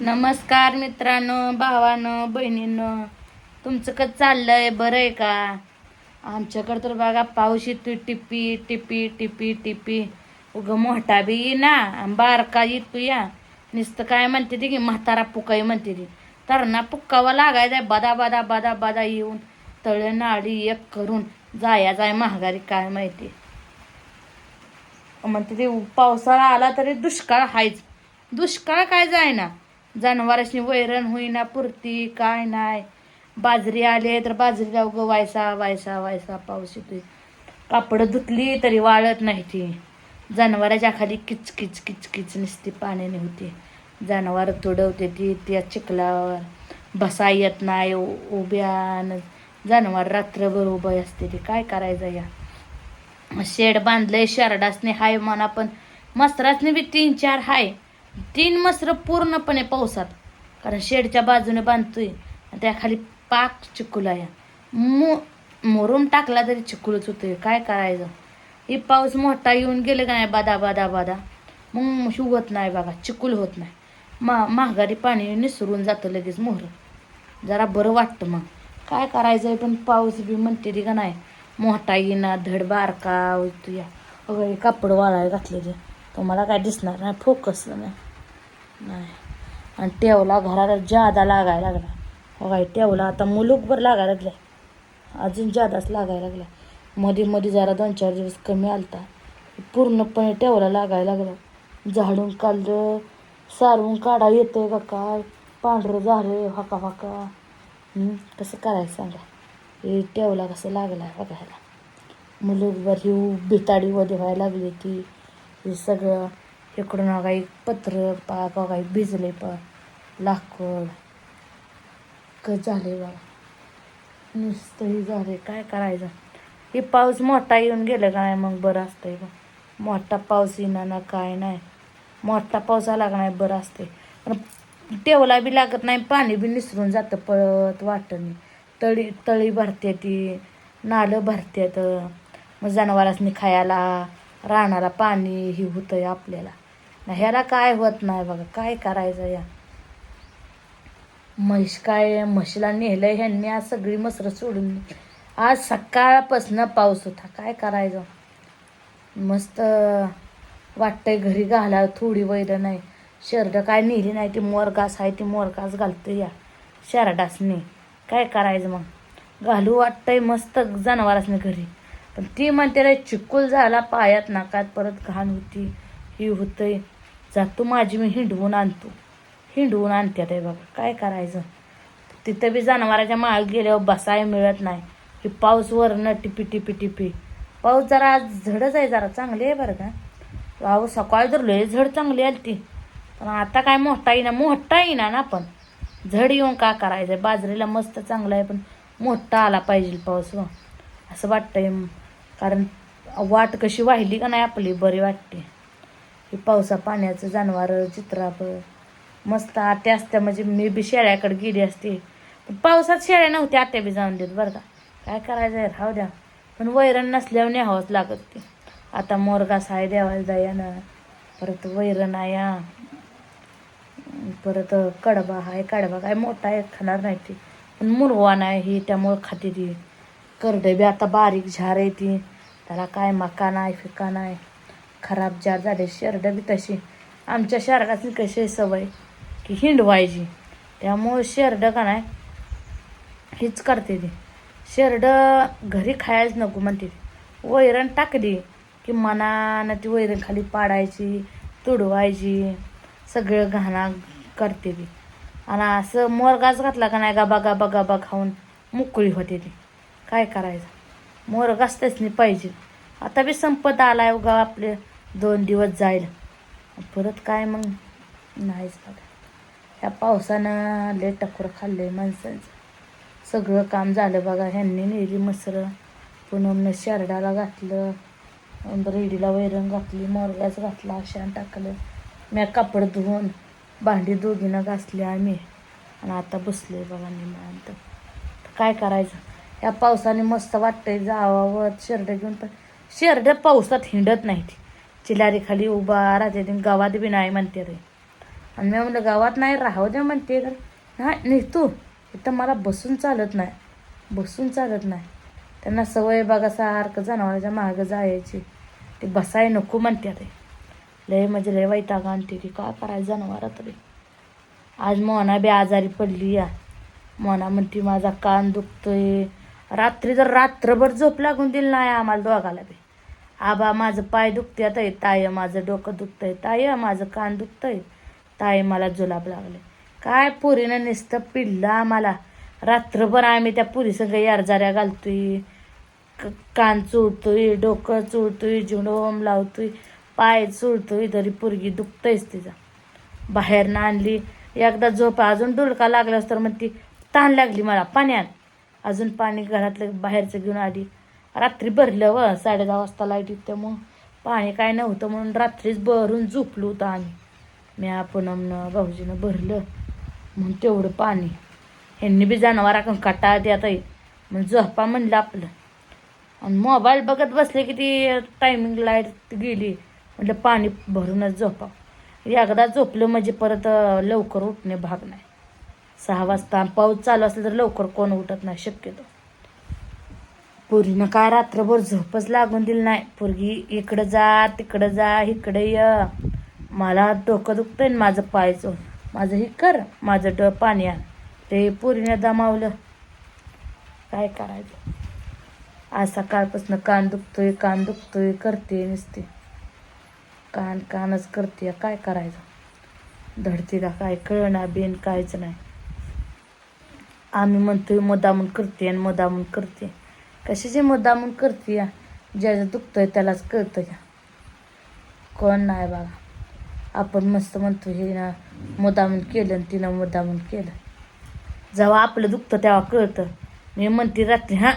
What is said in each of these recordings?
नमस्कार मित्रांनो भावानं बहिणीनं. तुमचं कसं चाललंय? बरं आहे का? आमच्याकडं तर बघा पाऊस येतो टिपी टिपी टिपी टिपी. उग मोठा बी येईना आणि बारका येतो या नुसतं काय म्हणते ती की म्हातारा पुकाई म्हणते ती. तर ना पुक्कावा लागायचा बदा बदा बदा बदा येऊन. तळे नाडी एक करून जाया जाय महागारी काय माहिती. म्हणते ते पावसाळा आला तरी दुष्काळ हायच. दुष्काळ काय जायना. जनावरांनी वैरण होईना पुरती काय नाही. बाजरी आली तर बाजरीला उगं वायसा वायसा वायसा पाऊस येतोय. कापडं धुतली तरी वाळत नाही ती. जनावराच्या खाली किच किच किच किच नुसती पाण्याने होती जनावर तुडवते ती त्या चिखलावर. बसा येत नाही उ- उभ्या जनावर रात्रभर उभं असते ती. काय करायचं या? शेड बांधलंय शेरडासने हाय म्हणा पण मस्तरासने बी तीन चार हाय. तीन मसर पूर्णपणे पावसात. कारण शेडच्या बाजूने बांधतोय. आणि त्या खाली पाक चिकुला या मु मुरुम टाकला तरी चिकुलच होतोय. काय करायचं? हे पाऊस मोठा येऊन गेले का नाही? बादा बादा बादा. मग हे होत नाही बघा चिकूल होत नाही. मा महागारी पाणी निसरून जातं लगेच मोहर. जरा बरं वाटतं मग. काय करायचं पण पाऊस बी म्हणते ती का नाही? मोठा येईना धड बारका तुया अगं कापड वाळायला घातलेले तुम्हाला काय दिसणार नाही. फोकस नाही. नाही. आणि टेवला घराला जादा लागायला लागला. हो काय टेवला आता मुलूकभर लागायला लागल्या अजून जादाच लागायला लागला. मध्ये मध्ये जरा दोन चार दिवस कमी आलता. पूर्णपणे टेवला लागायला लागला. झाडून काढलं सारवून काढा येतंय का काय? पांढरं झालं हका हका. कसं करायचं सांगा? हे टेवला कसं लागला बघायला. मुलूकभर ही बिताडी मध्ये व्हायला लागली ती. हे सगळं इकडून काही पत्र पा काही भिजले पा लाकूड. क झाले बा? नुसतंही झाले. काय करायचं? हे पाऊस मोठा येऊन गेलं का नाही मग बरं असतंय बा. मोठा पाऊस येणार ना काय नाही. मोठा पाऊस आला का नाही बरं असते पण टेवला बी लागत नाही पाणी बी निसरून जातं पळत वाटणी. तळी तळी भरते ती नालं भरतात. मग जनावरांनी खायला राहणारा पाणी ही होतंय आपल्याला. ह्याला काय होत नाही बघा काय करायचं या? म्हैस काय म्हशीला नेलं ह्यांनी आज सगळी मसरं सोडून आज सकाळपासनं पाऊस होता काय करायचं? मस्त वाटतंय घरी घाला थोडी वैर नाही. शर्ट काय नेली नाही ती मोरगास आहे ती मोरगास घालतो या शर्टासनी काय करायचं मग? घालू वाटतंय मस्त जनावरासनी घरी. पण ती म्हणते रे झाला पायात नाकात परत घाण होती ही होतंय. जातो माझी मी हिंडवून आणतो. हिंडवून आणते ते बघा काय करायचं? तिथं बी जनावराच्या माळ गेल्यावर बसाय मिळत नाही. की पाऊस वरनं टिपी टिपी टिपी. पाऊस जरा आज झडच आहे जरा चांगली आहे बरं का? अहो सकाळी तर लय झड चांगली आली ती पण आता काय मोठा येईना मोठा येईना ना पण. झड येऊन का करायचं बाजरीला मस्त चांगला आहे पण मोठा आला पाहिजे पाऊस हो. असं वाटतंय कारण वाट कशी वाहिली का नाही आपली बरी वाटते. की पावसा पाण्याचं जनावर चित्राप मस्त आत्या असत्या. म्हणजे मी बी शेळ्याकडे गेली असते. पावसात शेळ्या नव्हत्या आत्या बी जाऊन देत बरं का. काय करायचं आहे राहू द्या. पण वैरण नसल्यावर न्यावंच लागत ते. आता मोरगास आहे देवाला जायानं परत वैरण आहे परत कडबा आहे कडबा काय मोठा आहे खाणार नाही ती. पण मुरवा नाही ही त्यामुळं खाते ती. करडे बी आता बारीक झार आहे ती. त्याला काय मका नाही फिका नाही. खराब जार झाले शेरडं बी तशी. आमच्या शहराची कशी सवय? की हिंडवायची. त्यामुळं शेरडं का नाही हीच करते ती. शेरडं घरी खायच नको म्हणते. ती. वैरण टाकली की मनानं ती वैरण खाली पाडायची तुडवायची सगळं घाणा करते ती. आणि असं मोरगाच घातला का नाही गाबा गाबा गाबा खाऊन मोकळी होते ती. काय करायचं? मोरगाच त्यासनी पाहिजे. आता बी संपत आला आहे उगा आपले दोन दिवस जाईल. परत काय मग? नाहीच बघा. ह्या पावसानं लय टकोर खाल्लंय माणसांचं. सगळं काम झालं बघा. ह्यांनी नेली मसरं. पुनमनं शेरडाला घातलं. रेडीला वैरण घातली मोरग्याच घातला शान टाकलं. मी कापड धुवून भांडी दोघीनं घासली आम्ही. आणि आता बसले बघा निमांत काय करायचं? ह्या पावसाने मस्त वाटतंय जावावं शेरड्या घेऊन पण शेरड्या पावसात हिंडत नाही ती चिलारी खाली उभा राहते गावात बी नाही म्हणते रे. आणि मी म्हणलं गावात नाही राहू दे म्हणते तर नाही निघतो इथं मला बसून चालत नाही बसून चालत नाही. त्यांना सवय बघा सारखं जनावरांच्या मागं जायची. ते बसाय नको म्हणते रे. लय म्हणजे लय वैताग आणते की काय करायचं जनावरात रे? आज मोना बी आजारी पडली या. मोना म्हणते माझा कान दुखतोय. रात्री तर रात्रभर झोप लागून दिली नाही आम्हाला दोघाला बी. आबा माझं पाय दुखते आता ताय माझं डोकं दुखतंय. ताय माझं कान दुखतंय. ताय मला जुलाब लागले काय पुरीनं नुसतं पिल्लं आम्हाला? रात्रभर आम्ही त्या पुरीसंग यारजाऱ्या घालतोय. क- कान चुळतोय डोकं चुळतोय झुंडोम लावतोय. पाय चुळतोय तरी पुरगी दुखतंयच तिचा. बाहेरनं आणली. एकदा झोप अजून डुलका लागलास तर मग ती ताण लागली मला पाण्यात. अजून पाणी घरातलं बाहेरचं घेऊन आली. रात्री भरलं व साडे दहा वाजता लाइट येते मग. पाणी काय नव्हतं म्हणून रात्रीच भरून झोपलो होतं आम्ही. मी आपण भाऊजीनं भरलं. म्हणून तेवढं पाणी. ह्यांनी बी जनावराकडून कटा देता येईल मग झोपा म्हणलं आपलं. आणि मोबाईल बघत बसले की ती टायमिंग लाइट गेली. म्हटलं पाणी भरूनच झोपा एकदा झोपलं म्हणजे परत लवकर उठणे भाग नाही. सहा वाजता पाऊस चालू असला तर लवकर कोण उठत नाही शक्यतो. पोरीनं काय रात्रभर झोपच लागून दिली नाही. पोरगी इकडं जा तिकडं जा इकडं य. मला डोकं दुखतंय आणि माझं पायचं माझं हे कर माझं ड पाणी आण. ते पोरीनं दमावलं. काय करायचं? आज सकाळपासून कान दुखतोय कान दुखतोय करते नुसते. कान कानच करते काय करायचं? धडतीला काय कळणा बेन कायच नाही. आम्ही म्हणतोय मदामून करते आणि मदामून करते कशाची मुद्दामून करते या? ज्याचं दुखतोय त्यालाच कळतं या. कोण नाही बघा आपण मस्त म्हणतो हे ना मुद्दामून केलं आणि तिनं मुद्दामून केलं. जेव्हा आपलं दुखतं तेव्हा कळतं. मी म्हणते रात्री हां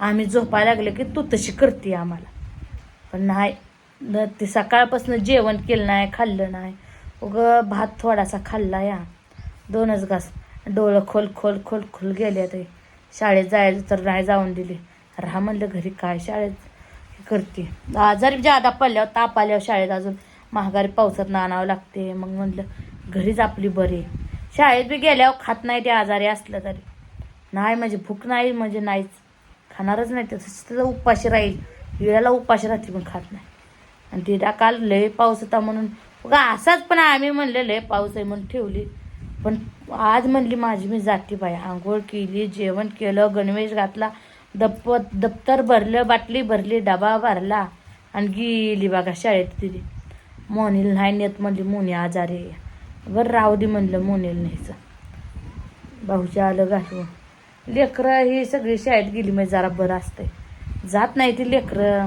आम्ही झोपायला लागले की तू तशी करते आम्हाला. पण नाही न ते सकाळपासून जेवण केलं नाही खाल्लं नाही. उग भात थोडासा खाल्ला या. दोनच घास. डोळं खोल खोल खोल खोल गेले ते शाळेत जायला तर नाही जाऊन दिली. राहा म्हणलं घरी काय शाळेत हे करते. आजारी म्हणजे जादा पडल्यावर ताप आल्यावर शाळेत अजून महागारी पावसात आणावं लागते. मग म्हणलं घरीच आपली बरी शाळेत बी गेल्यावर खात नाही ते आजारी असलं तरी. नाही म्हणजे भूक नाही म्हणजे नाहीच. खाणारच नाही तसंच त्याचा उपाशी राहील. वेळाला उपाशी राहते पण खात नाही. आणि तिला काल लय पाऊस होता म्हणून. उगा असाच पण आम्ही म्हणलं लय पाऊस आहे म्हणून ठेवली. पण आज म्हणली माझी मी जाती बाई. आंघोळ केली जेवण केलं गणवेश घातला. दप दप्तर भरलं बाटली भरली डबा भरला. आणि गेली बघा शाळेत तिथे. मोनील नाही नेत म्हणली मोनी आजारी आहे. बरं राहू दे म्हणलं मोनील न्यायचं. भाऊच्या आलं घालून. लेकरं ही सगळी शाळेत गेली म्हणजे जरा बरं असतंय. जात नाही ती लेकरं.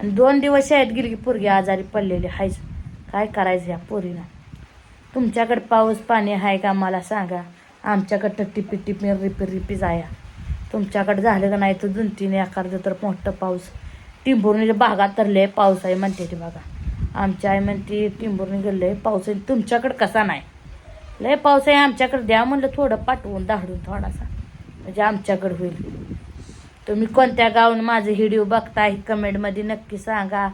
आणि दोन दिवस शाळेत गेली की पोरगी आजारी पडलेली हायच काय करायचं ह्या पोरीनं? तुमच्याकडे पाऊस पाणी आहे का? मला सांगा. आमच्याकडं टिपी टिपी रिपी रिपी जाया. तुमच्याकडे झालं का नाही तर दोन तीन एखादं तर मोठं पाऊस. टिंबुर्णीच्या भागात तरले पाऊस आहे म्हणते ती बघा. आमच्या आई म्हणते टिंबुर्णी गेले पाऊस आहे. तुमच्याकडे कसा नाही? लय पाऊस आहे आमच्याकडे. द्या म्हणलं थोडं पाठवून दाडून थोडासा. म्हणजे आमच्याकडे होईल. तुम्ही कोणत्या गावून माझे व्हिडिओ बघताय? कमेंटमध्ये नक्की सांगा.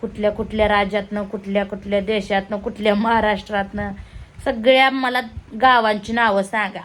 कुठल्या कुठल्या राज्यातनं कुठल्या कुठल्या देशातनं कुठल्या महाराष्ट्रातनं? सगळ्या मला गावांची नावं सांगा.